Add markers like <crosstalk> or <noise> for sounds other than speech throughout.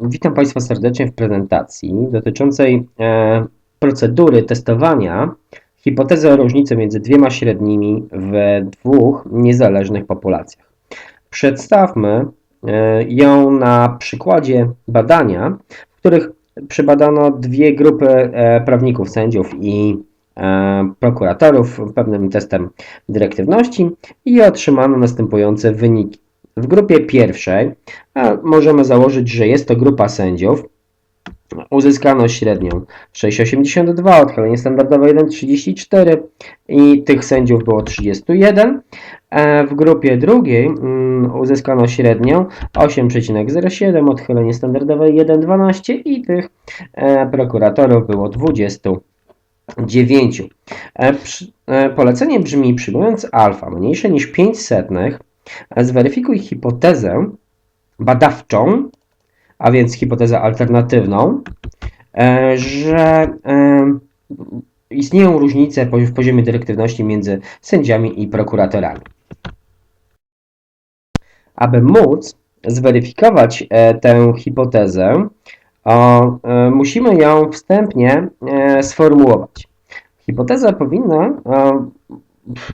Witam Państwa serdecznie w prezentacji dotyczącej e, procedury testowania hipotezy o różnicy między dwiema średnimi w dwóch niezależnych populacjach. Przedstawmy e, ją na przykładzie badania, w których przebadano dwie grupy e, prawników, sędziów i e, prokuratorów pewnym testem dyrektywności i otrzymano następujące wyniki. W grupie pierwszej a możemy założyć, że jest to grupa sędziów. Uzyskano średnią 6,82, odchylenie standardowe 1,34 i tych sędziów było 31. E, W grupie drugiej mm, uzyskano średnią 8,07, odchylenie standardowe 1,12 i tych e, prokuratorów było 29. E, Polecenie brzmi, przyjmując alfa mniejsze niż 5 setnych, zweryfikuj hipotezę badawczą, a więc hipotezę alternatywną, e, że e, istnieją różnice w poziomie dyrektywności między sędziami i prokuratorami. Aby móc zweryfikować e, tę hipotezę, musimy ją wstępnie sformułować. Hipoteza powinna,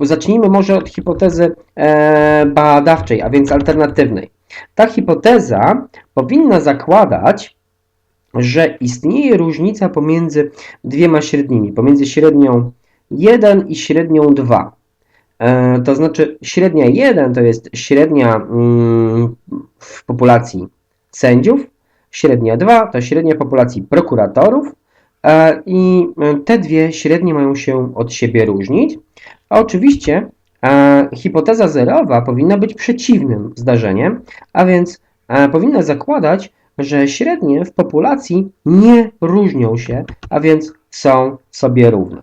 zacznijmy może od hipotezy e, badawczej, a więc alternatywnej. Ta hipoteza powinna zakładać, że istnieje różnica pomiędzy dwiema średnimi, pomiędzy średnią 1 i średnią 2. E, To znaczy średnia 1 to jest średnia mm, w populacji sędziów, średnia 2 to średnia populacji prokuratorów i e, te dwie średnie mają się od siebie różnić. A oczywiście e, hipoteza zerowa powinna być przeciwnym zdarzeniem, a więc e, powinna zakładać, że średnie w populacji nie różnią się, a więc są sobie równe.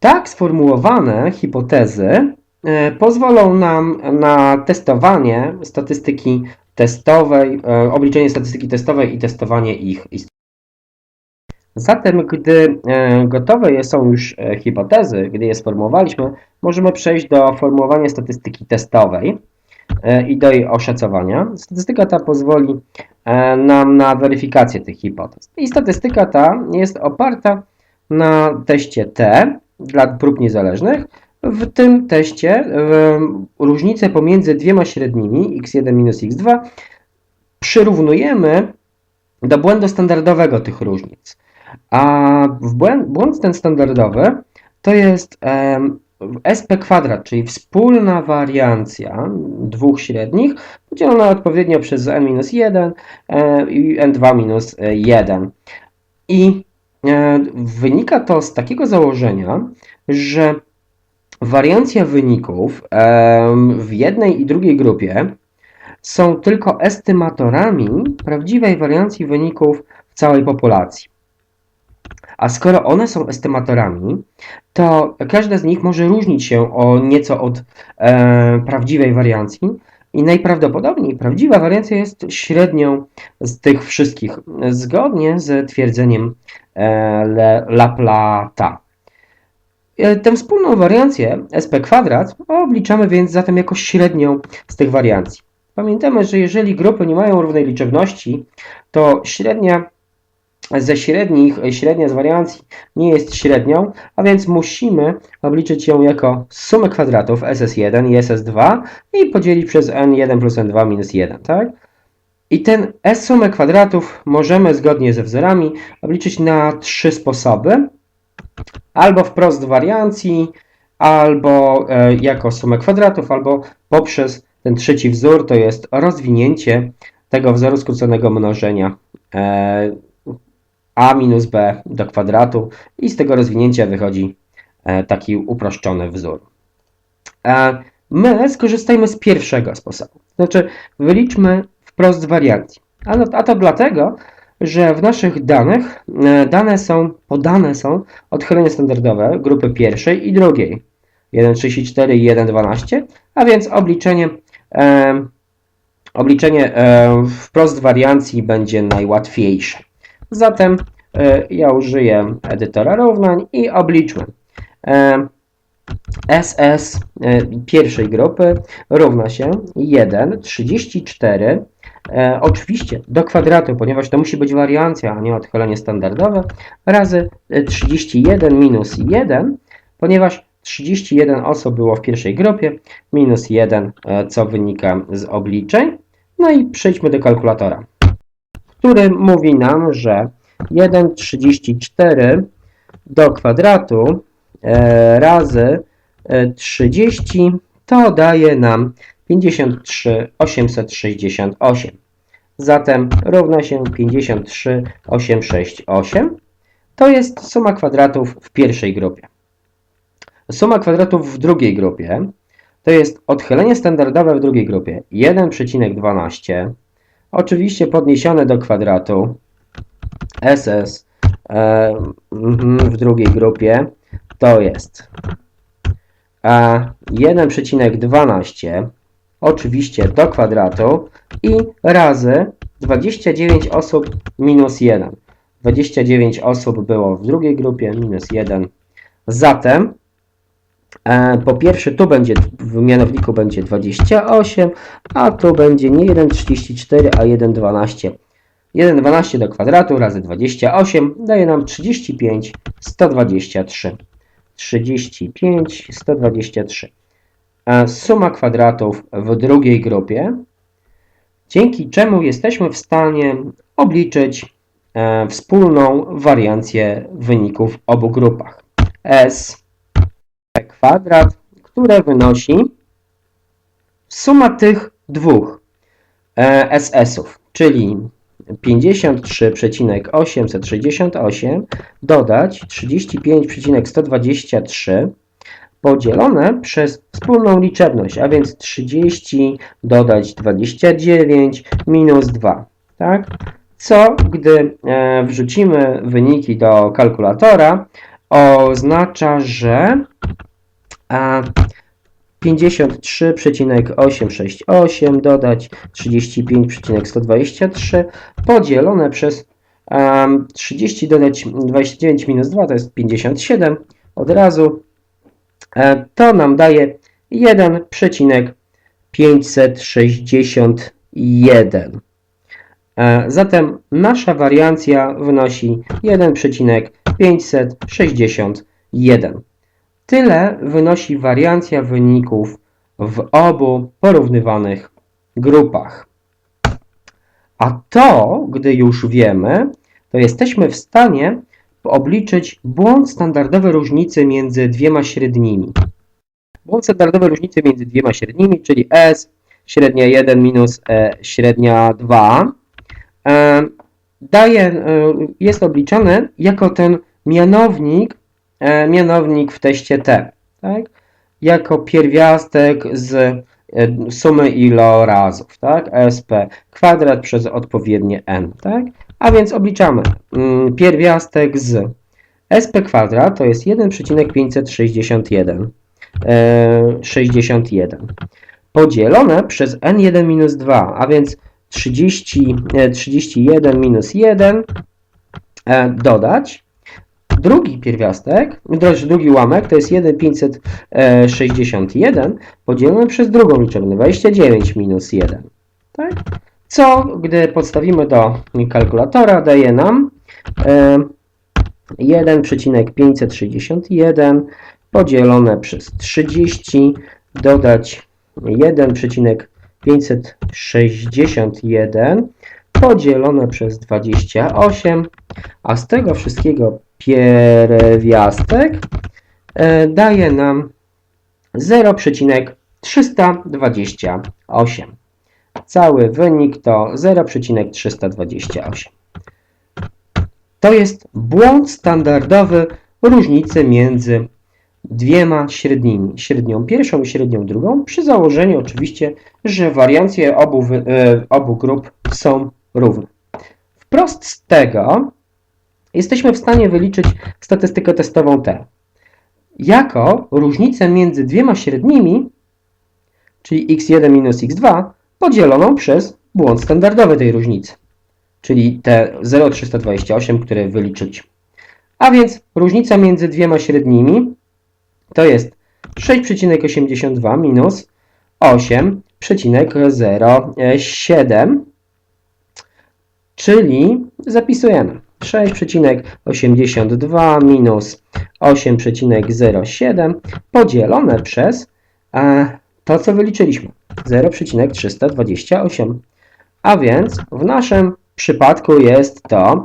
Tak sformułowane hipotezy e, pozwolą nam na testowanie statystyki testowej, e, obliczenie statystyki testowej i testowanie ich istnienia. Zatem, gdy e, gotowe są już e, hipotezy, gdy je sformułowaliśmy, możemy przejść do formułowania statystyki testowej e, i do jej oszacowania. Statystyka ta pozwoli nam na weryfikację tych hipotez. I statystyka ta jest oparta na teście T dla prób niezależnych. W tym teście różnicę pomiędzy dwiema średnimi x1 minus x2 przyrównujemy do błędu standardowego tych różnic. A w błęd, błąd ten standardowy to jest SP kwadrat, czyli wspólna wariancja dwóch średnich podzielona odpowiednio przez n-1 e, i n2 minus 1. I e, wynika to z takiego założenia, że wariancja wyników em, w jednej i drugiej grupie są tylko estymatorami prawdziwej wariancji wyników w całej populacji. A skoro one są estymatorami, to każda z nich może różnić się o nieco od e, prawdziwej wariancji i najprawdopodobniej prawdziwa wariancja jest średnią z tych wszystkich, zgodnie z twierdzeniem e, Laplata. E, Tę wspólną wariancję SP kwadrat obliczamy więc zatem jako średnią z tych wariancji. Pamiętamy, że jeżeli grupy nie mają równej liczebności, to średnia ze średnich, średnia z wariancji nie jest średnią, a więc musimy obliczyć ją jako sumę kwadratów SS1 i SS2 i podzielić przez n1 plus n2 minus 1, tak? I ten S sumę kwadratów możemy zgodnie ze wzorami obliczyć na trzy sposoby. Albo wprost wariancji, albo e, jako sumę kwadratów, albo poprzez ten trzeci wzór, to jest rozwinięcie tego wzoru skróconego mnożenia e, a minus b do kwadratu i z tego rozwinięcia wychodzi e, taki uproszczony wzór. E, My skorzystajmy z pierwszego sposobu, znaczy wyliczmy wprost wariancji. A, no, a to dlatego, że w naszych danych e, dane są, podane są odchylenia standardowe grupy pierwszej i drugiej 1,34 i 1,12, a więc obliczenie, e, obliczenie e, wprost wariancji będzie najłatwiejsze. Zatem e, ja użyję edytora równań i obliczmy. SS e, pierwszej grupy równa się 1, 34 e, oczywiście do kwadratu, ponieważ to musi być wariancja, a nie odchylenie standardowe, razy e, 31 minus 1, ponieważ 31 osób było w pierwszej grupie, minus 1, e, co wynika z obliczeń. No i przejdźmy do kalkulatora, który mówi nam, że 1,34 do kwadratu e, razy e, 30 to daje nam 53 868. Zatem równa się 53 868. To jest suma kwadratów w pierwszej grupie. Suma kwadratów w drugiej grupie to jest odchylenie standardowe w drugiej grupie 1,12. Oczywiście podniesione do kwadratu SS e, mhm, w drugiej grupie to jest e, 1,12 oczywiście do kwadratu i razy 29 osób minus 1. 29 osób było w drugiej grupie minus 1. Zatem po pierwsze tu będzie w mianowniku będzie 28, a tu będzie nie 1,34, a 1,12. 1,12 do kwadratu razy 28 daje nam 35, 123. 35, 123. A suma kwadratów w drugiej grupie, dzięki czemu jesteśmy w stanie obliczyć e, wspólną wariancję wyników w obu grupach. S kwadrat, które wynosi suma tych dwóch e, SS-ów, czyli 53,868 dodać 35,123 podzielone przez wspólną liczebność, a więc 30 dodać 29 minus 2. Tak? Co, gdy e, wrzucimy wyniki do kalkulatora, oznacza, że e, 53,868 dodać 35,123 podzielone przez um, 30 dodać 29 minus 2 to jest 57 od razu. E, to nam daje 1,561. E, zatem nasza wariancja wynosi 1,561. Tyle wynosi wariancja wyników w obu porównywanych grupach. A to, gdy już wiemy, to jesteśmy w stanie obliczyć błąd standardowy różnicy między dwiema średnimi. Błąd standardowy różnicy między dwiema średnimi, czyli S średnia 1 minus E średnia 2, e, daje, e, jest obliczony jako ten mianownik mianownik w teście T, tak? jako pierwiastek z e, sumy ilorazów, tak? SP kwadrat przez odpowiednie n, tak? A więc obliczamy mm, pierwiastek z SP kwadrat to jest 1,561 e, 61 podzielone przez n1 minus 2, a więc 30, e, 31 minus 1 e, dodać Drugi pierwiastek, drugi ułamek to jest 1,561 podzielone przez drugą liczebną 29 minus 1. Tak? Co, gdy podstawimy do kalkulatora, daje nam e, 1,561 podzielone przez 30 dodać 1,561 podzielone przez 28, a z tego wszystkiego pierwiastek e, daje nam 0,328. Cały wynik to 0,328. To jest błąd standardowy różnicy między dwiema średnimi, średnią pierwszą i średnią drugą, przy założeniu oczywiście, że wariancje obu, e, obu grup są równe. Wprost z tego jesteśmy w stanie wyliczyć statystykę testową T. Jako różnicę między dwiema średnimi, czyli x1 minus x2, podzieloną przez błąd standardowy tej różnicy, czyli te 0,328, które wyliczyliśmy. A więc różnica między dwiema średnimi to jest 6,82 minus 8,07 czyli zapisujemy 6,82 minus 8,07 podzielone przez e, to, co wyliczyliśmy 0,328. A więc w naszym przypadku jest to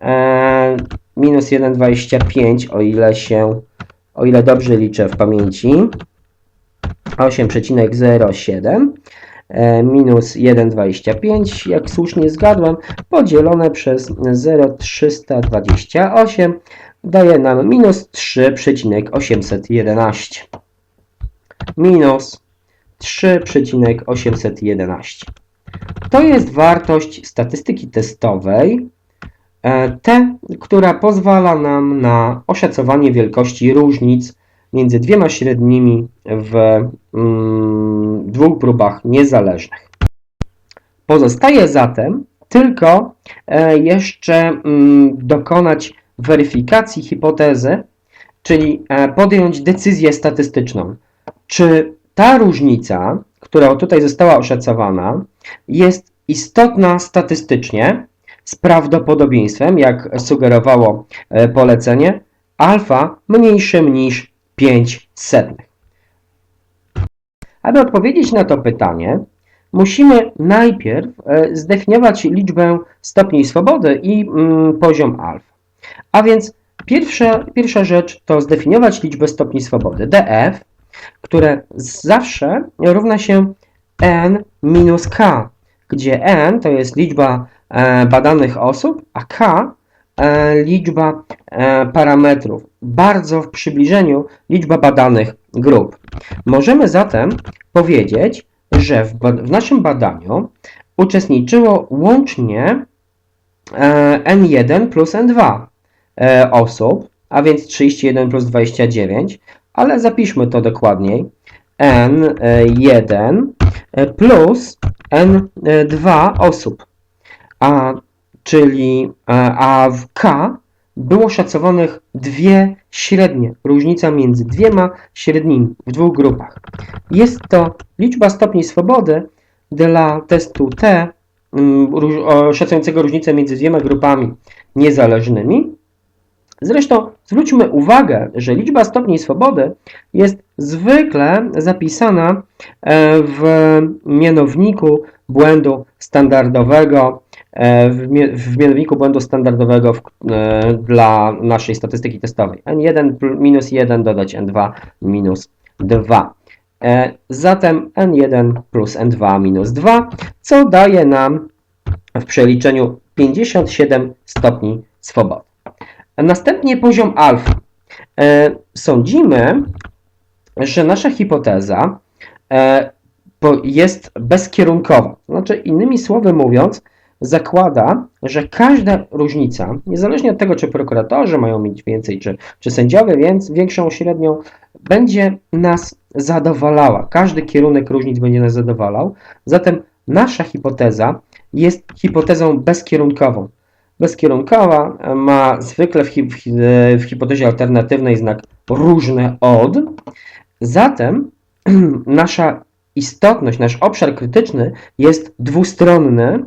e, minus 1,25, o ile się, o ile dobrze liczę w pamięci, 8,07 e, minus 1,25, jak słusznie zgadłem, podzielone przez 0,328 daje nam minus 3,811. Minus 3,811. To jest wartość statystyki testowej, e, T, która pozwala nam na oszacowanie wielkości różnic między dwiema średnimi w mm, dwóch próbach niezależnych. Pozostaje zatem tylko e, jeszcze mm, dokonać weryfikacji hipotezy, czyli e, podjąć decyzję statystyczną. Czy ta różnica, która tutaj została oszacowana, jest istotna statystycznie z prawdopodobieństwem, jak sugerowało e, polecenie, alfa mniejszym niż 5 setnych. Aby odpowiedzieć na to pytanie, musimy najpierw e, zdefiniować liczbę stopni swobody i mm, poziom alfa. A więc pierwsza, pierwsza rzecz to zdefiniować liczbę stopni swobody df, które zawsze równa się n minus k, gdzie n to jest liczba e, badanych osób, a k liczba e, parametrów. Bardzo w przybliżeniu liczba badanych grup. Możemy zatem powiedzieć, że w, w naszym badaniu uczestniczyło łącznie N1 plus N2 osób, a więc 31 plus 29, ale zapiszmy to dokładniej. N1 plus N2 osób, a, czyli a w K było szacowanych dwie średnie, różnica między dwiema średnimi w dwóch grupach. Jest to liczba stopni swobody dla testu T szacującego różnicę między dwiema grupami niezależnymi. Zresztą zwróćmy uwagę, że liczba stopni swobody jest zwykle zapisana e, w mianowniku błędu standardowego, e, w mianowniku błędu standardowego w, e, dla naszej statystyki testowej. N1 minus 1 dodać N2 minus 2. Zatem N1 plus N2 minus 2, co daje nam w przeliczeniu 57 stopni swobody. Następnie poziom alfa. Sądzimy, że nasza hipoteza jest bezkierunkowa. Znaczy, innymi słowy mówiąc, zakłada, że każda różnica, niezależnie od tego, czy prokuratorzy mają mieć więcej, czy, czy sędziowie więc większą średnią, będzie nas zadowalała. Każdy kierunek różnic będzie nas zadowalał. Zatem nasza hipoteza jest hipotezą bezkierunkową. Bezkierunkowa ma zwykle w, hi w, w hipotezie alternatywnej znak różne od. Zatem <clears throat> nasza istotność, nasz obszar krytyczny jest dwustronny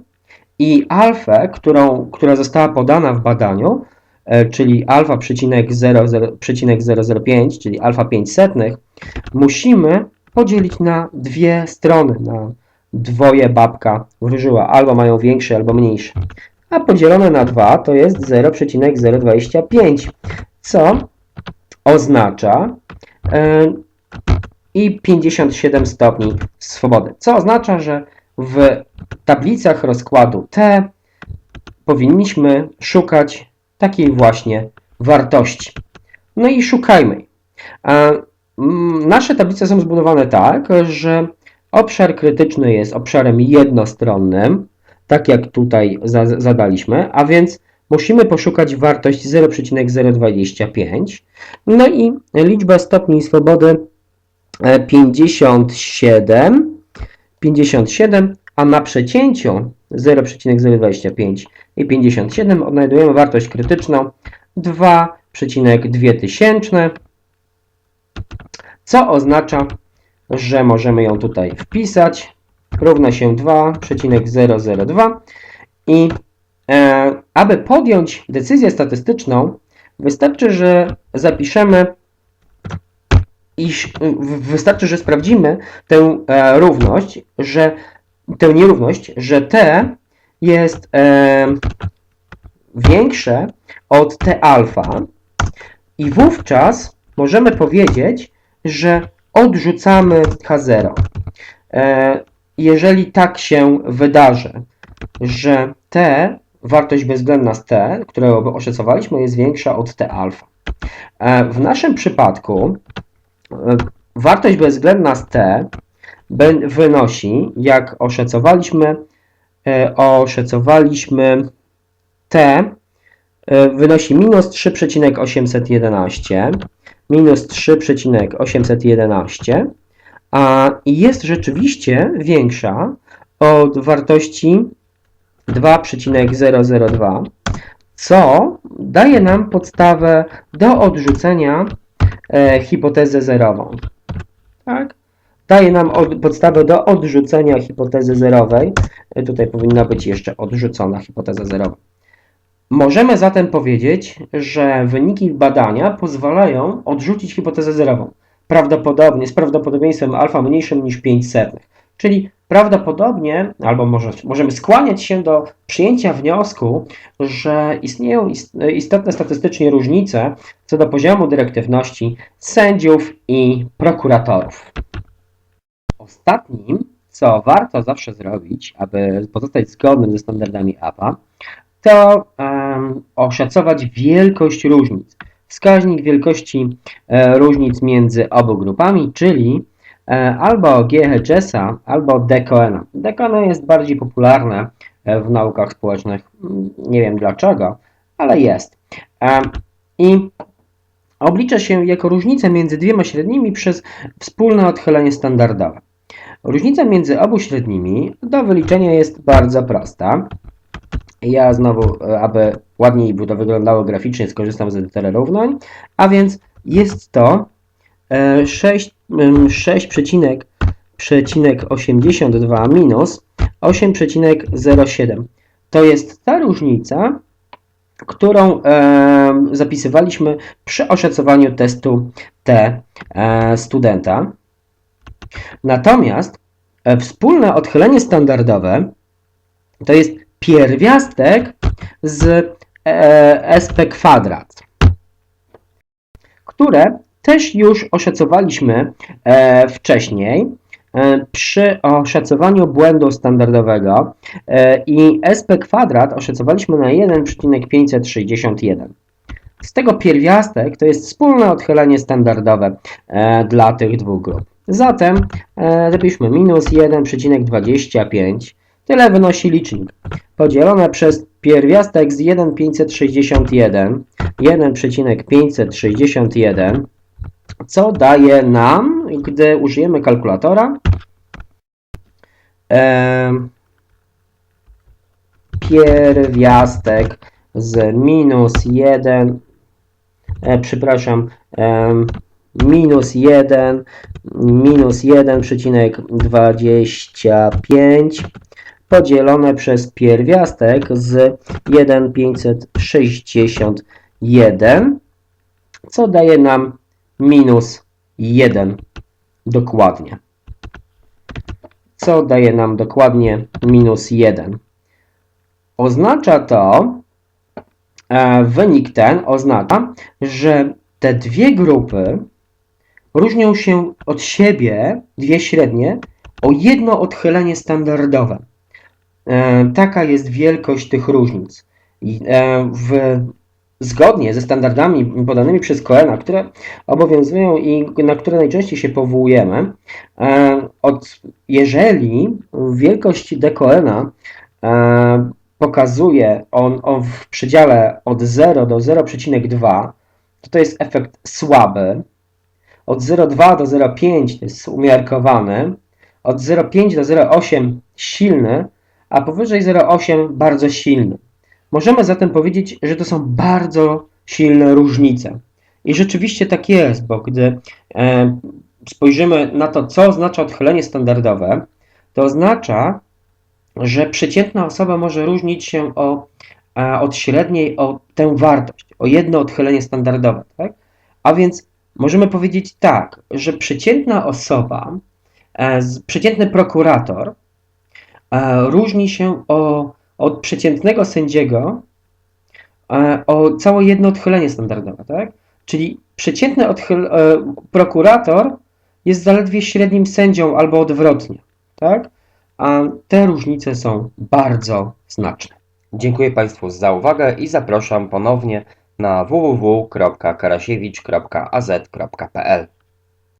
i alfę, którą, która została podana w badaniu, e, czyli alfa przecinek 0,005, czyli alfa 5 setnych, musimy podzielić na dwie strony, na dwoje babka wróżyła, albo mają większe, albo mniejsze. A podzielone na 2 to jest 0,025, co oznacza, yy, i 57 stopni swobody. Co oznacza, że w tablicach rozkładu T powinniśmy szukać takiej właśnie wartości. No i szukajmy. Nasze tablice są zbudowane tak, że obszar krytyczny jest obszarem jednostronnym, tak jak tutaj zadaliśmy, a więc musimy poszukać wartość 0,025. No i liczba stopni swobody 57, 57, a na przecięciu 0,025 i 57 odnajdujemy wartość krytyczną 2,2 tysięczne, co oznacza, że możemy ją tutaj wpisać. Równa się 2,002 i e, aby podjąć decyzję statystyczną, wystarczy, że zapiszemy, w- wystarczy, że sprawdzimy tę e, równość, że tę nierówność, że t jest e, większe od t alfa i wówczas możemy powiedzieć, że odrzucamy H0. E, jeżeli tak się wydarzy, że t, wartość bezwzględna z t, którą oszacowaliśmy, jest większa od t alfa. E, w naszym przypadku wartość bezwzględna z t wynosi, jak oszacowaliśmy, e, oszacowaliśmy t e, wynosi minus 3,811 minus 3,811 a jest rzeczywiście większa od wartości 2,002, co daje nam podstawę do odrzucenia e, hipotezę zerową. Tak? Daje nam od, podstawę do odrzucenia hipotezy zerowej. E, Tutaj powinna być jeszcze odrzucona hipoteza zerowa. Możemy zatem powiedzieć, że wyniki badania pozwalają odrzucić hipotezę zerową. Prawdopodobnie z prawdopodobieństwem alfa mniejszym niż 5 setnych. Czyli prawdopodobnie, albo może, możemy skłaniać się do przyjęcia wniosku, że istnieją ist- istotne statystycznie różnice co do poziomu dyrektywności sędziów i prokuratorów. Ostatnim, co warto zawsze zrobić, aby pozostać zgodnym ze standardami APA, to em, oszacować wielkość różnic. Wskaźnik wielkości e, różnic między obu grupami, czyli albo GHS-a, albo DKN-a. DKN jest bardziej popularne e, w naukach społecznych. Mm, Nie wiem dlaczego, ale jest. Em, I oblicza się jako różnicę między dwiema średnimi przez wspólne odchylenie standardowe. Różnica między obu średnimi do wyliczenia jest bardzo prosta. Ja znowu, e, aby ładniej by to wyglądało graficznie, skorzystam z edytora równań, a więc jest to e, 6, em, 6,82 minus 8,07. To jest ta różnica, którą e, zapisywaliśmy przy oszacowaniu testu T e, studenta. Natomiast e, wspólne odchylenie standardowe to jest pierwiastek z e, SP kwadrat, które też już oszacowaliśmy e, wcześniej e, przy oszacowaniu błędu standardowego e, i SP kwadrat oszacowaliśmy na 1,561. Z tego pierwiastek to jest wspólne odchylenie standardowe e, dla tych dwóch grup. Zatem e, zapiszmy minus 1,25 Tyle wynosi licznik. Podzielone przez pierwiastek z 1,561, 1,561, co daje nam, gdy użyjemy kalkulatora, em, pierwiastek z minus 1, e, przepraszam, em, minus 1, minus 1,25 podzielone przez pierwiastek z 1,561, co daje nam minus 1 dokładnie. Co daje nam dokładnie minus 1. Oznacza to, e, wynik ten oznacza, że te dwie grupy różnią się od siebie, dwie średnie, o jedno odchylenie standardowe. E, Taka jest wielkość tych różnic. E, W, zgodnie ze standardami podanymi przez Coena, które obowiązują i na które najczęściej się powołujemy, e, od, jeżeli wielkość D Coena e, pokazuje on, on w przedziale od 0 do 0,2, to to jest efekt słaby. Od 0,2 do 0,5 to jest umiarkowany. Od 0,5 do 0,8 silny, a powyżej 0,8 bardzo silny. Możemy zatem powiedzieć, że to są bardzo silne różnice. I rzeczywiście tak jest, bo gdy e, spojrzymy na to, co oznacza odchylenie standardowe, to oznacza, że przeciętna osoba może różnić się o e, od średniej o tę wartość, o jedno odchylenie standardowe, tak? A więc możemy powiedzieć tak, że przeciętna osoba, e, przeciętny prokurator e, różni się o, od przeciętnego sędziego e, o całe jedno odchylenie standardowe, tak? Czyli przeciętny odchyl, e, prokurator jest zaledwie średnim sędzią albo odwrotnie, tak? A te różnice są bardzo znaczne. Dziękuję Państwu za uwagę i zapraszam ponownie na www.karasiewicz.az.pl.